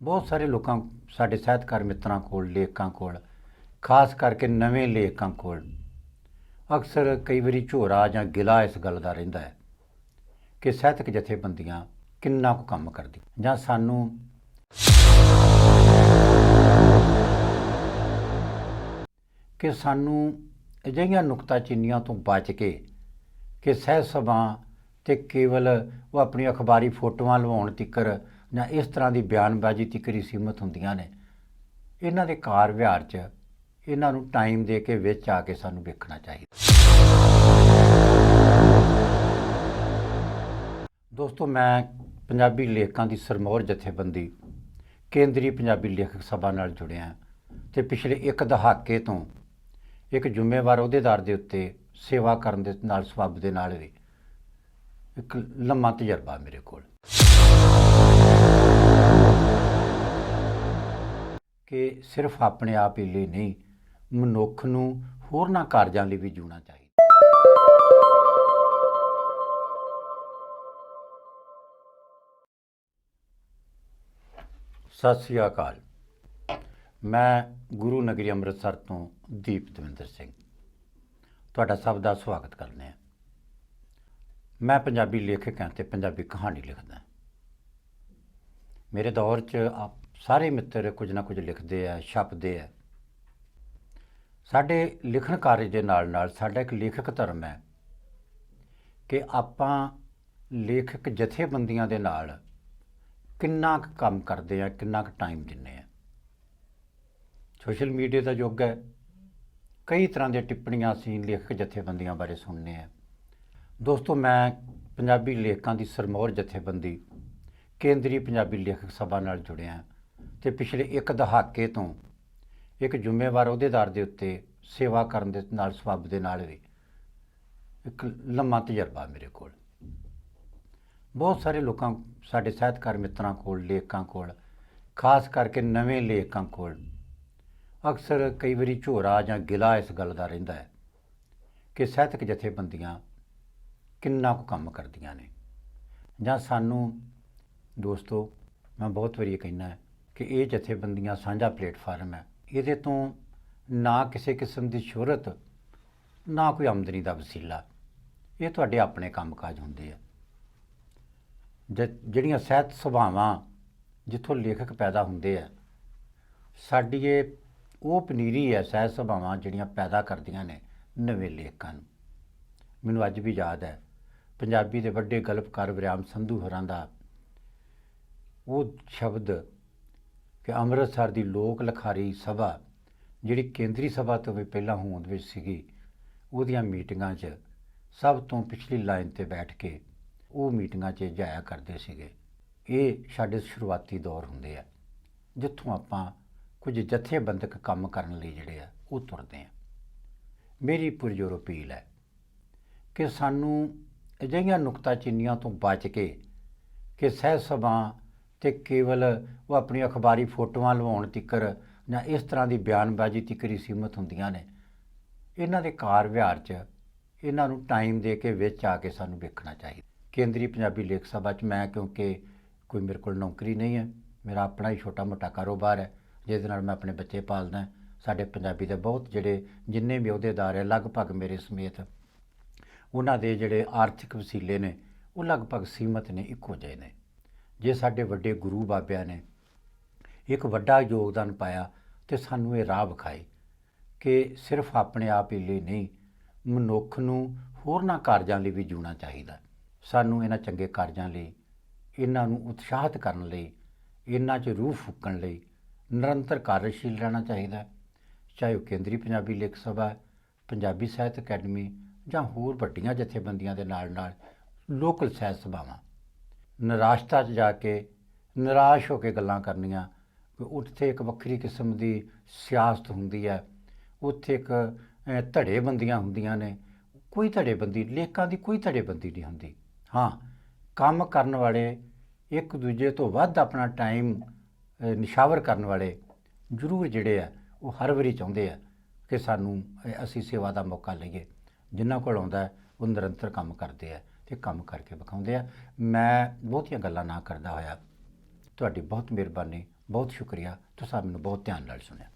ਬਹੁਤ ਸਾਰੇ ਲੋਕਾਂ ਸਾਡੇ ਸਾਹਿਤਕਾਰ ਮਿੱਤਰਾਂ ਕੋਲ, ਲੇਖਕਾਂ ਕੋਲ, ਖਾਸ ਕਰਕੇ ਨਵੇਂ ਲੇਖਕਾਂ ਕੋਲ। ਅਕਸਰ ਕਈ ਵਾਰੀ ਝੋਰਾ ਜਾਂ ਗਿਲਾ ਇਸ ਗੱਲ ਦਾ ਰਹਿੰਦਾ ਹੈ ਕਿ ਸਾਹਿਤਕ ਜਥੇਬੰਦੀਆਂ ਕਿੰਨਾ ਕੁ ਕੰਮ ਕਰਦੀ ਜਾਂ ਸਾਨੂੰ ਕਿ ਸਾਨੂੰ ਅਜਿਹੀਆਂ ਨੁਕਤਾਚੀਨੀਆਂ ਤੋਂ ਬਚ ਕੇ ਕਿ ਸਹਿ ਸਭਾ ਤੇ ਕੇਵਲ ਉਹ ਆਪਣੀ ਅਖਬਾਰੀ ਫੋਟੋਆਂ ਲਵਾਉਣ ਤਿੱਕਰ ਜਾਂ ਇਸ ਤਰ੍ਹਾਂ ਦੀ ਬਿਆਨਬਾਜ਼ੀ ਤਿੱਕਰ ਹੀ ਸੀਮਤ ਹੁੰਦੀਆਂ ਨੇ। ਇਹਨਾਂ ਦੇ ਕਾਰ ਵਿਹਾਰ 'ਚ ਇਹਨਾਂ ਨੂੰ ਟਾਈਮ ਦੇ ਕੇ ਵਿੱਚ ਆ ਕੇ ਸਾਨੂੰ ਵੇਖਣਾ ਚਾਹੀਦਾ। ਦੋਸਤੋ, ਮੈਂ ਪੰਜਾਬੀ ਲੇਖਕਾਂ ਦੀ ਸਰਮੌਰ ਜਥੇਬੰਦੀ ਕੇਂਦਰੀ ਪੰਜਾਬੀ ਲੇਖਕ ਸਭਾ ਨਾਲ ਜੁੜਿਆ ਹਾਂ ਤੇ ਪਿਛਲੇ ਇੱਕ ਦਹਾਕੇ ਤੋਂ ਇੱਕ ਜ਼ਿੰਮੇਵਾਰ ਅਹੁਦੇਦਾਰ ਦੇ ਉੱਤੇ ਸੇਵਾ ਕਰਨ ਦੇ ਨਾਲ ਸਬੱਬ ਦੇ ਨਾਲ ਵੀ ਇੱਕ ਲੰਮਾ ਤਜਰਬਾ ਮੇਰੇ ਕੋਲ। ਕਿ ਸਿਰਫ ਆਪਣੇ ਆਪ ਹੀ ਲਈ ਨਹੀਂ, ਮਨੁੱਖ ਨੂੰ ਹੋਰਨਾਂ ਕਾਰਜਾਂ ਲਈ ਵੀ ਜੂਣਾ ਚਾਹੀਦਾ। ਸਤਿ ਸ੍ਰੀ ਅਕਾਲ। ਮੈਂ ਗੁਰੂ ਨਗਰੀ ਅੰਮ੍ਰਿਤਸਰ ਤੋਂ ਦੀਪ ਦਵਿੰਦਰ ਸਿੰਘ। ਤੁਹਾਡਾ ਸਭ ਦਾ ਸਵਾਗਤ ਕਰਦੇ ਹਾਂ। ਮੈਂ ਪੰਜਾਬੀ ਲੇਖਕ ਹਾਂ ਤੇ ਪੰਜਾਬੀ ਕਹਾਣੀ ਲਿਖਦਾ ਮੇਰੇ ਦੌਰ 'ਚ ਆਪ ਸਾਰੇ ਮਿੱਤਰ ਕੁਝ ਨਾ ਕੁਝ ਲਿਖਦੇ ਆ, ਛਪਦੇ ਆ। ਸਾਡੇ ਲਿਖਣ ਕਾਰਜ ਦੇ ਨਾਲ ਨਾਲ ਸਾਡਾ ਇੱਕ ਲੇਖਕ ਧਰਮ ਹੈ ਕਿ ਆਪਾਂ ਲੇਖਕ ਜਥੇਬੰਦੀਆਂ ਦੇ ਨਾਲ ਕਿੰਨਾ ਕੁ ਕੰਮ ਕਰਦੇ ਆ, ਕਿੰਨਾ ਕੁ ਟਾਈਮ ਦਿੰਨੇ ਆ। ਸੋਸ਼ਲ ਮੀਡੀਆ ਦਾ ਯੁੱਗ ਹੈ। ਕਈ ਤਰ੍ਹਾਂ ਦੀਆਂ ਟਿੱਪਣੀਆਂ ਅਸੀਂ ਲੇਖਕ ਜਥੇਬੰਦੀਆਂ ਬਾਰੇ ਸੁਣਨੇ ਆ। ਦੋਸਤੋ, ਮੈਂ ਪੰਜਾਬੀ ਲੇਖਕਾਂ ਦੀ ਸਰਮੌਰ ਜਥੇਬੰਦੀ ਕੇਂਦਰੀ ਪੰਜਾਬੀ ਲੇਖਕ ਸਭਾ ਨਾਲ ਜੁੜਿਆ। ਹਾਂ ਤੇ ਪਿਛਲੇ ਇੱਕ ਦਹਾਕੇ ਤੋਂ ਇੱਕ ਜ਼ਿੰਮੇਵਾਰ ਅਹੁਦੇਦਾਰ ਦੇ ਉੱਤੇ ਸੇਵਾ ਕਰਨ ਦੇ ਨਾਲ ਸਬੱਬ ਦੇ ਨਾਲ ਵੀ ਇੱਕ ਲੰਮਾ ਤਜਰਬਾ ਮੇਰੇ ਕੋਲ। ਬਹੁਤ ਸਾਰੇ ਲੋਕਾਂ ਸਾਡੇ ਸਾਹਿਤਕਾਰ ਮਿੱਤਰਾਂ ਕੋਲ, ਲੇਖਕਾਂ ਕੋਲ, ਖਾਸ ਕਰਕੇ ਨਵੇਂ ਲੇਖਕਾਂ ਕੋਲ ਅਕਸਰ ਕਈ ਵਾਰੀ ਝੋਰਾ ਜਾਂ ਗਿਲਾ ਇਸ ਗੱਲ ਦਾ ਰਹਿੰਦਾ ਹੈ ਕਿ ਸਾਹਿਤਕ ਜਥੇਬੰਦੀਆਂ ਕਿੰਨਾ ਕੁ ਕੰਮ ਕਰਦੀਆਂ ਨੇ। ਜਾਂ ਸਾਨੂੰ, ਦੋਸਤੋ, ਮੈਂ ਬਹੁਤ ਵਾਰੀ ਇਹ ਕਹਿਣਾ ਹੈ ਕਿ ਇਹ ਜਥੇਬੰਦੀਆਂ ਸਾਂਝਾ ਪਲੇਟਫਾਰਮ ਹੈ। ਇਹਦੇ ਤੋਂ ਨਾ ਕਿਸੇ ਕਿਸਮ ਦੀ ਸ਼ੋਹਰਤ, ਨਾ ਕੋਈ ਆਮਦਨੀ ਦਾ ਵਸੀਲਾ। ਇਹ ਤੁਹਾਡੇ ਆਪਣੇ ਕੰਮਕਾਜ ਹੁੰਦੇ ਆ। ਜ- ਜਿਹੜੀਆਂ ਸਾਹਿਤ ਸੁਭਾਵਾਂ ਜਿੱਥੋਂ ਲੇਖਕ ਪੈਦਾ ਹੁੰਦੇ ਆ, ਸਾਡੀ ਇਹ ਉਹ ਪਨੀਰੀ ਹੈ ਸਹਿਜ ਸੁਭਾਵਾਂ ਜਿਹੜੀਆਂ ਪੈਦਾ ਕਰਦੀਆਂ ਨੇ ਨਵੇਂ ਲੇਖਕਾਂ ਨੂੰ। ਮੈਨੂੰ ਅੱਜ ਵੀ ਯਾਦ ਹੈ, ਪੰਜਾਬੀ ਦੇ ਵੱਡੇ ਗਲਪਕਾਰ ਵਿਰਾਮ ਸੰਧੂ ਹੋਰਾਂ ਦਾ ਉਹ ਸ਼ਬਦ ਕਿ ਅੰਮ੍ਰਿਤਸਰ ਦੀ ਲੋਕ ਲਖਾਰੀ ਸਭਾ, ਜਿਹੜੀ ਕੇਂਦਰੀ ਸਭਾ ਤੋਂ ਵੀ ਪਹਿਲਾਂ ਹੋਂਦ ਵਿੱਚ ਸੀਗੀ, ਉਹਦੀਆਂ ਮੀਟਿੰਗਾਂ 'ਚ ਸਭ ਤੋਂ ਪਿਛਲੀ ਲਾਈਨ ਤੇ ਬੈਠ ਕੇ ਉਹ ਮੀਟਿੰਗਾਂ 'ਚ ਜਾਇਆ ਕਰਦੇ ਸੀਗੇ। ਇਹ ਸਾਡੇ ਸ਼ੁਰੂਆਤੀ ਦੌਰ ਹੁੰਦੇ ਆ, ਜਿੱਥੋਂ ਆਪਾਂ ਕੁਝ ਜਥੇਬੰਦਕ ਕੰਮ ਕਰਨ ਲਈ ਜਿਹੜੇ ਆ, ਉਹ ਤੁਰਦੇ ਆ। ਮੇਰੀ ਪੁਰਜੋਰ ਅਪੀਲ ਹੈ ਕਿ ਸਾਨੂੰ ਅਜਿਹੀਆਂ ਨੁਕਤਾਚੀਨੀਆਂ ਤੋਂ ਬਚ ਕੇ, ਕਿ ਸਹਿ ਸਭਾ ਤੇ ਕੇਵਲ ਉਹ ਆਪਣੀ ਅਖਬਾਰੀ ਫੋਟੋਆਂ ਲਵਾਉਣ ਤਿੱਕਰ ਜਾਂ ਇਸ ਤਰ੍ਹਾਂ ਦੀ ਬਿਆਨਬਾਜ਼ੀ ਤਿੱਕਰ ਹੀ ਸੀਮਤ ਹੁੰਦੀਆਂ ਨੇ। ਇਹਨਾਂ ਦੇ ਕਾਰ ਵਿਹਾਰ 'ਚ ਇਹਨਾਂ ਨੂੰ ਟਾਈਮ ਦੇ ਕੇ ਵਿੱਚ ਆ ਕੇ ਸਾਨੂੰ ਵੇਖਣਾ ਚਾਹੀਦਾ। ਕੇਂਦਰੀ ਪੰਜਾਬੀ ਲੇਖ ਸਭਾ 'ਚ ਮੈਂ ਕਿਉਂਕਿ ਕੋਈ ਮੇਰੇ ਕੋਲ ਨੌਕਰੀ ਨਹੀਂ ਹੈ, ਮੇਰਾ ਆਪਣਾ ਹੀ ਛੋਟਾ ਮੋਟਾ ਕਾਰੋਬਾਰ ਹੈ, ਜਿਹਦੇ ਨਾਲ ਮੈਂ ਆਪਣੇ ਬੱਚੇ ਪਾਲਦਾ ਸਾਡੇ ਪੰਜਾਬੀ ਦੇ ਬਹੁਤ ਜਿਹੜੇ ਜਿੰਨੇ ਵੀ ਅਹੁਦੇਦਾਰ ਹੈ ਲਗਭਗ ਮੇਰੇ ਸਮੇਤ ਉਹਨਾਂ ਦੇ ਜਿਹੜੇ ਆਰਥਿਕ ਵਸੀਲੇ ਨੇ, ਉਹ ਲਗਭਗ ਸੀਮਤ ਨੇ, ਇੱਕੋ ਜਿਹੇ ਨੇ। ਜੇ ਸਾਡੇ ਵੱਡੇ ਗੁਰੂ ਬਾਬਿਆਂ ਨੇ ਇੱਕ ਵੱਡਾ ਯੋਗਦਾਨ ਪਾਇਆ ਤੇ ਸਾਨੂੰ ਇਹ ਰਾਹ ਵਿਖਾਏ ਕਿ ਸਿਰਫ ਆਪਣੇ ਆਪ ਹੀ ਲਈ ਨਹੀਂ, ਮਨੁੱਖ ਨੂੰ ਹੋਰਨਾਂ ਕਾਰਜਾਂ ਲਈ ਵੀ ਜੂਣਾ ਚਾਹੀਦਾ। ਸਾਨੂੰ ਇਹਨਾਂ ਚੰਗੇ ਕਾਰਜਾਂ ਲਈ, ਇਹਨਾਂ ਨੂੰ ਉਤਸ਼ਾਹਿਤ ਕਰਨ ਲਈ, ਇਹਨਾਂ 'ਚ ਰੂਹ ਫੂਕਣ ਲਈ ਨਿਰੰਤਰ ਕਾਰਜਸ਼ੀਲ ਰਹਿਣਾ ਚਾਹੀਦਾ। ਚਾਹੇ ਉਹ ਕੇਂਦਰੀ ਪੰਜਾਬੀ ਲੇਖ ਸਭਾ, ਪੰਜਾਬੀ ਸਾਹਿਤ ਅਕੈਡਮੀ ਜਾਂ ਹੋਰ ਵੱਡੀਆਂ ਜਥੇਬੰਦੀਆਂ ਦੇ ਨਾਲ ਨਾਲ ਲੋਕਲ ਸਾਹਿਤ ਸਭਾਵਾਂ। ਨਿਰਾਸ਼ਤਾ 'ਚ ਜਾ ਕੇ ਨਿਰਾਸ਼ ਹੋ ਕੇ ਗੱਲਾਂ ਕਰਨੀਆਂ। ਉੱਥੇ ਇੱਕ ਵੱਖਰੀ ਕਿਸਮ ਦੀ ਸਿਆਸਤ ਹੁੰਦੀ ਹੈ। ਉੱਥੇ ਇੱਕ ਧੜੇਬੰਦੀਆਂ ਹੁੰਦੀਆਂ ਨੇ। ਕੋਈ ਧੜੇਬੰਦੀ ਲੇਖਾਂ ਦੀ ਕੋਈ ਧੜੇਬੰਦੀ ਨਹੀਂ ਹੁੰਦੀ। ਹਾਂ, ਕੰਮ ਕਰਨ ਵਾਲੇ ਇੱਕ ਦੂਜੇ ਤੋਂ ਵੱਧ ਆਪਣਾ ਟਾਈਮ ਨਿਸ਼ਾਵਰ ਕਰਨ ਵਾਲੇ ਜ਼ਰੂਰ ਜਿਹੜੇ ਆ, ਉਹ ਹਰ ਵਾਰੀ ਚਾਹੁੰਦੇ ਆ ਕਿ ਸਾਨੂੰ ਅਸੀਂ ਸੇਵਾ ਦਾ ਮੌਕਾ ਲਈਏ। ਜਿਨ੍ਹਾਂ ਕੋਲ ਆਉਂਦਾ ਉਹ ਨਿਰੰਤਰ ਕੰਮ ਕਰਦੇ ਆ। ਤੇ ਕੰਮ ਕਰਕੇ ਵਿਖਾਉਂਦੇ ਆ। ਮੈਂ ਬਹੁਤੀਆਂ ਗੱਲਾਂ ਨਾ ਕਰਦਾ ਹੋਇਆ। ਤੁਹਾਡੀ ਬਹੁਤ ਮਿਹਰਬਾਨੀ, ਬਹੁਤ ਸ਼ੁਕਰੀਆ। ਤੁਸੀਂ ਮੈਨੂੰ ਬਹੁਤ ਧਿਆਨ ਨਾਲ ਸੁਣਿਆ।